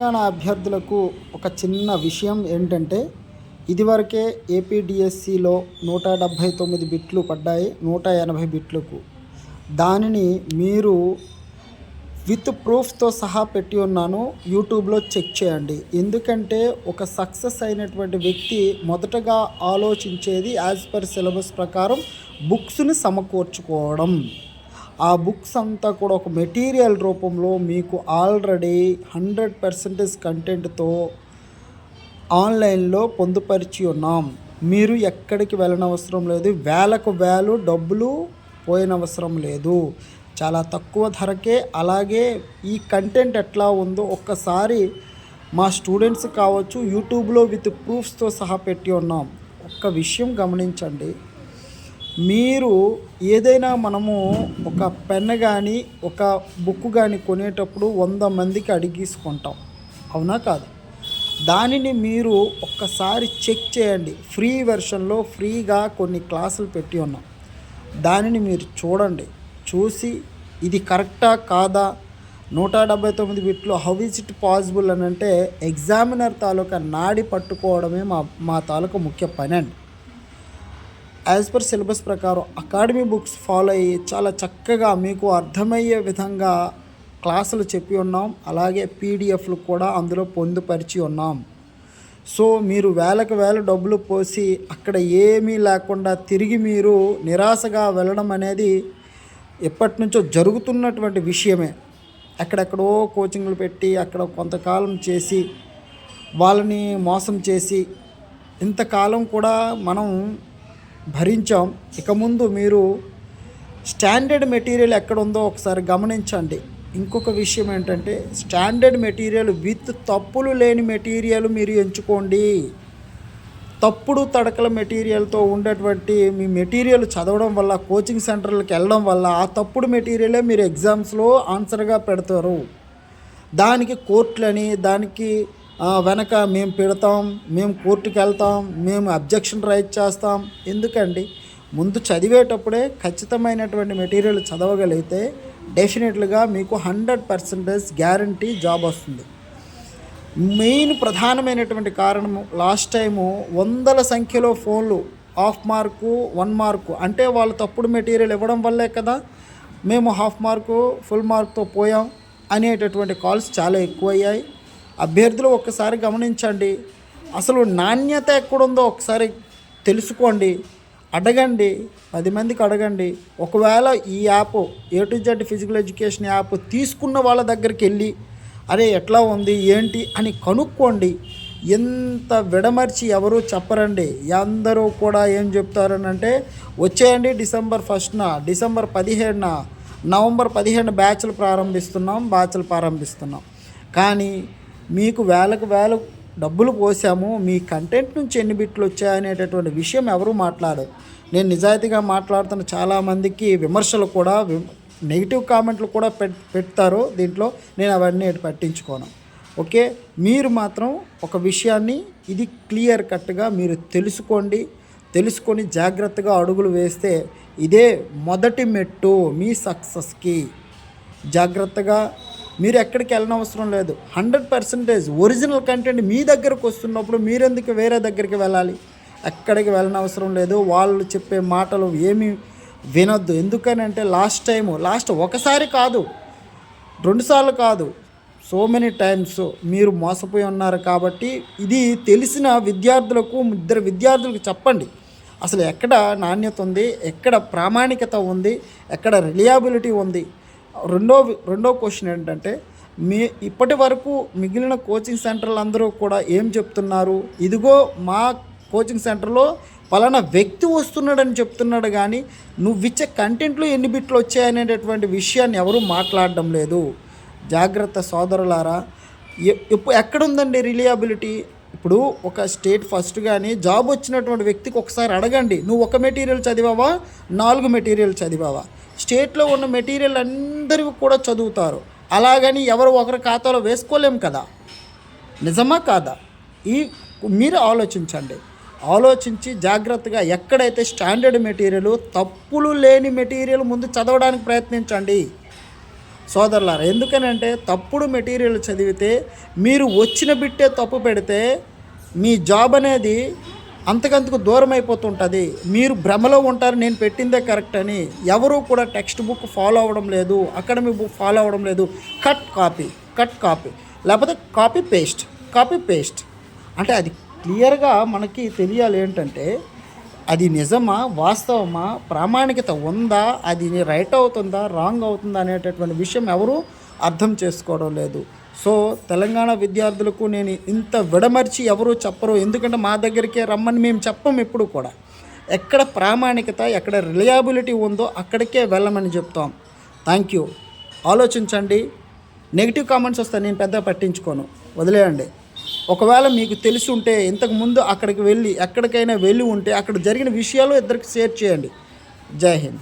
తెలంగాణ అభ్యర్థులకు ఒక చిన్న విషయం ఏంటంటే ఇదివరకే ఏపీడిఎస్సిలో నూట డెబ్భై తొమ్మిది బిట్లు పడ్డాయి నూట ఎనభై బిట్లకు. దానిని మీరు విత్ ప్రూఫ్తో సహా పెట్టి ఉన్నాను యూట్యూబ్లో చెక్ చేయండి. ఎందుకంటే ఒక సక్సెస్ అయినటువంటి వ్యక్తి మొదటగా ఆలోచించేది యాజ్ పర్ సిలబస్ ప్రకారం బుక్స్ని సమకూర్చుకోవడం. ఆ బుక్స్ అంతా కూడా ఒక మెటీరియల్ రూపంలో మీకు ఆల్రెడీ హండ్రెడ్ పర్సెంటేజ్ కంటెంట్తో ఆన్లైన్లో పొందుపరిచి ఉన్నాం. మీరు ఎక్కడికి వెళ్ళనవసరం లేదు. వేలకు వేలు డబ్బులు పోయినవసరం లేదు. చాలా తక్కువ ధరకే. అలాగే ఈ కంటెంట్ ఎట్లా ఉందో ఒక్కసారి మా స్టూడెంట్స్ కావచ్చు యూట్యూబ్లో విత్ ప్రూఫ్స్తో సహా పెట్టి ఉన్నాం. ఒక్క విషయం గమనించండి. మీరు ఏదైనా మనము ఒక పెన్ కానీ ఒక బుక్ కానీ కొనేటప్పుడు వంద మందికి అడిగేసుకుంటాం. అవునా కాదు? దానిని మీరు ఒక్కసారి చెక్ చేయండి. ఫ్రీ వెర్షన్లో ఫ్రీగా కొన్ని క్లాసులు పెట్టి ఉన్నాం. దానిని మీరు చూడండి. చూసి ఇది కరెక్టా కాదా? నూట డెబ్బై తొమ్మిది బిట్లు హౌ ఇస్ ఇట్ పాసిబుల్ అని అంటే ఎగ్జామినర్ తాలూకా నాడి పట్టుకోవడమే మా మా తాలూకా ముఖ్య పని అండి. యాజ్ పర్ సిలబస్ ప్రకారం అకాడమీ బుక్స్ ఫాలో అయ్యి చాలా చక్కగా మీకు అర్థమయ్యే విధంగా క్లాసులు చెప్పి ఉన్నాం. అలాగే పీడిఎఫ్లు కూడా అందులో పొందుపరిచి ఉన్నాం. సో మీరు వేలకు వేల డబ్బులు పోసి అక్కడ ఏమీ లేకుండా తిరిగి మీరు నిరాశగా వెళ్ళడం అనేది ఎప్పటి నుంచో జరుగుతున్నటువంటి విషయమే. ఎక్కడెక్కడో కోచింగ్లు పెట్టి అక్కడ కొంతకాలం చేసి వాళ్ళని మోసం చేసి ఇంతకాలం కూడా మనం భరించాం. ఇక ముందు మీరు స్టాండర్డ్ మెటీరియల్ ఎక్కడ ఉందో ఒకసారి గమనించండి. ఇంకొక విషయం ఏంటంటే స్టాండర్డ్ మెటీరియల్ విత్ తప్పులు లేని మెటీరియల్ మీరు ఎంచుకోండి. తప్పుడు తడకల మెటీరియల్తో ఉండేటువంటి మీ మెటీరియల్ చదవడం వల్ల కోచింగ్ సెంటర్లకు వెళ్ళడం వల్ల ఆ తప్పుడు మెటీరియలే మీరు ఎగ్జామ్స్లో ఆన్సర్గా పెడతారు. దానికి కోర్టులని దానికి వెనక మేము పెడతాం మేము కోర్టుకి వెళ్తాం మేము అబ్జెక్షన్ రైట్ చేస్తాం. ఎందుకండి? ముందు చదివేటప్పుడే ఖచ్చితమైనటువంటి మెటీరియల్ చదవగలిగితే డెఫినెట్లుగా మీకు హండ్రెడ్ పర్సెంటేజ్ గ్యారంటీ జాబ్ వస్తుంది. మెయిన్ ప్రధానమైనటువంటి కారణము లాస్ట్ టైము వందల సంఖ్యలో ఫోన్లు హాఫ్ మార్కు వన్ మార్కు. అంటే వాళ్ళు తప్పుడు మెటీరియల్ ఇవ్వడం వల్లే కదా మేము హాఫ్ మార్కు ఫుల్ మార్క్తో పోయాం అనేటటువంటి కాల్స్ చాలా ఎక్కువయ్యాయి. అభ్యర్థులు ఒక్కసారి గమనించండి. అసలు నాణ్యత ఎక్కడుందో ఒకసారి తెలుసుకోండి. అడగండి. పది మందికి అడగండి. ఒకవేళ ఈ app A to Z physical education app తీసుకున్న వాళ్ళ దగ్గరికి వెళ్ళి అరే ఎట్లా ఉంది? ఏంటి? అని కనుక్కోండి. ఎంత విడమర్చి ఎవరు చెప్పరండి. అందరూ కూడా ఏం చెప్తారని అంటే వచ్చేయండి డిసెంబర్ ఫస్ట్న డిసెంబర్ పదిహేడున నవంబర్ పదిహేను బ్యాచ్లు ప్రారంభిస్తున్నాం బ్యాచ్లు ప్రారంభిస్తున్నాం. కానీ మీకు వేలకు వేలు డబ్బులు పోసాము మీ కంటెంట్ నుంచి ఎన్ని బిట్లు వచ్చాయనేటటువంటి విషయం ఎవరు మాట్లాడరు. నేను నిజాయితీగా మాట్లాడుతున్న చాలామందికి విమర్శలు కూడా నెగిటివ్ కామెంట్లు కూడా పెట్ పెడతారు. దీంట్లో నేను అవన్నీ పట్టించుకోను. ఓకే? మీరు మాత్రం ఒక విషయాన్ని ఇది క్లియర్ కట్గా మీరు తెలుసుకోండి. తెలుసుకొని జాగ్రత్తగా అడుగులు వేస్తే ఇదే మొదటి మెట్టు మీ సక్సెస్కి. జాగ్రత్తగా మీరు ఎక్కడికి వెళ్ళనవసరం లేదు. హండ్రెడ్ పర్సెంటేజ్ ఒరిజినల్ కంటెంట్ మీ దగ్గరకు వస్తున్నప్పుడు మీరెందుకు వేరే దగ్గరికి వెళ్ళాలి? ఎక్కడికి వెళ్ళనవసరం లేదు. వాళ్ళు చెప్పే మాటలు ఏమి వినొద్దు. ఎందుకనంటే లాస్ట్ టైము లాస్ట్ ఒకసారి కాదు రెండుసార్లు కాదు సో మెనీ టైమ్స్ మీరు మోసపోయి ఉన్నారు కాబట్టి ఇది తెలిసిన విద్యార్థులకు ఇద్దరు విద్యార్థులకు చెప్పండి. అసలు ఎక్కడ నాణ్యత ఉంది? ఎక్కడ ప్రామాణికత ఉంది? ఎక్కడ రిలయబిలిటీ ఉంది? రెండో రెండో క్వశ్చన్ ఏంటంటే మీ ఇప్పటి వరకు మిగిలిన కోచింగ్ సెంటర్లు అందరూ కూడా ఏం చెప్తున్నారు? ఇదిగో మా కోచింగ్ సెంటర్లో పలానా వ్యక్తి వస్తున్నాడని చెప్తున్నాడు కానీ నువ్విచ్చే కంటెంట్లో ఎన్ని బిట్లు వచ్చాయనేటటువంటి విషయాన్ని ఎవరూ మాట్లాడడం లేదు. జాగ్రత్త సోదరులారా ఎ- ఇప్పుడు ఎక్కడుందండి రిలయబిలిటీ ఇప్పుడు ఒక స్టేట్ ఫస్ట్ కానీ జాబ్ వచ్చినటువంటి వ్యక్తికి ఒకసారి అడగండి నువ్వు ఒక మెటీరియల్ చదివావా? నాలుగు మెటీరియల్ చదివావా? స్టేట్లో ఉన్న మెటీరియల్ అందరివి కూడా చదువుతారు. అలాగని ఎవరు ఒకరి ఖాతాలో వేసుకోలేం కదా. నిజమా కాదా? ఈ మీరు ఆలోచించండి. ఆలోచించి జాగ్రత్తగా ఎక్కడైతే స్టాండర్డ్ మెటీరియల్ తప్పులు లేని మెటీరియల్ ముందు చదవడానికి ప్రయత్నించండి. సోదరులారా ఎందుకనంటే తప్పుడు మెటీరియల్ చదివితే మీరు వచ్చిన బిట్టే తప్పు పెడితే మీ జాబ్ అనేది అంతకంతకు దూరం అయిపోతుంటుంది. మీరు భ్రమలో ఉంటారు నేను పెట్టిందే కరెక్ట్ అని ఎవరు కూడా టెక్స్ట్ బుక్ ఫాలో అవ్వడం లేదు అకాడమిక్ బుక్ ఫాలో అవ్వడం లేదు. Cut copy cut copy. లేకపోతే కాపీ పేస్ట్ కాపీ పేస్ట్. అంటే అది క్లియర్గా మనకి తెలియాలి ఏంటంటే అది నిజమా వాస్తవమా ప్రామాణికత ఉందా అది రైట్ అవుతుందా రాంగ్ అవుతుందా అనేటటువంటి విషయం ఎవరూ అర్థం చేసుకోవడం లేదు. సో తెలంగాణ విద్యార్థులకు నేను ఇంత విడమర్చి ఎవరు చెప్పరు. ఎందుకంటే మా దగ్గరికే రమ్మని మేము చెప్పం ఎప్పుడు కూడా. ఎక్కడ ప్రామాణికత ఎక్కడ రిలయబిలిటీ ఉందో అక్కడికే వెళ్ళమని చెప్తాం. థ్యాంక్ యూ ఆలోచించండి. నెగిటివ్ కామెంట్స్ వస్తాయి నేను పెద్దగా పట్టించుకోను. వదిలేయండి. ఒకవేళ మీకు తెలిసి ఉంటే ఇంతకు ముందు అక్కడికి వెళ్ళి ఎక్కడికైనా వెళ్ళి ఉంటే అక్కడ జరిగిన విషయాలు ఇద్దరికి షేర్ చేయండి. జై హింద్.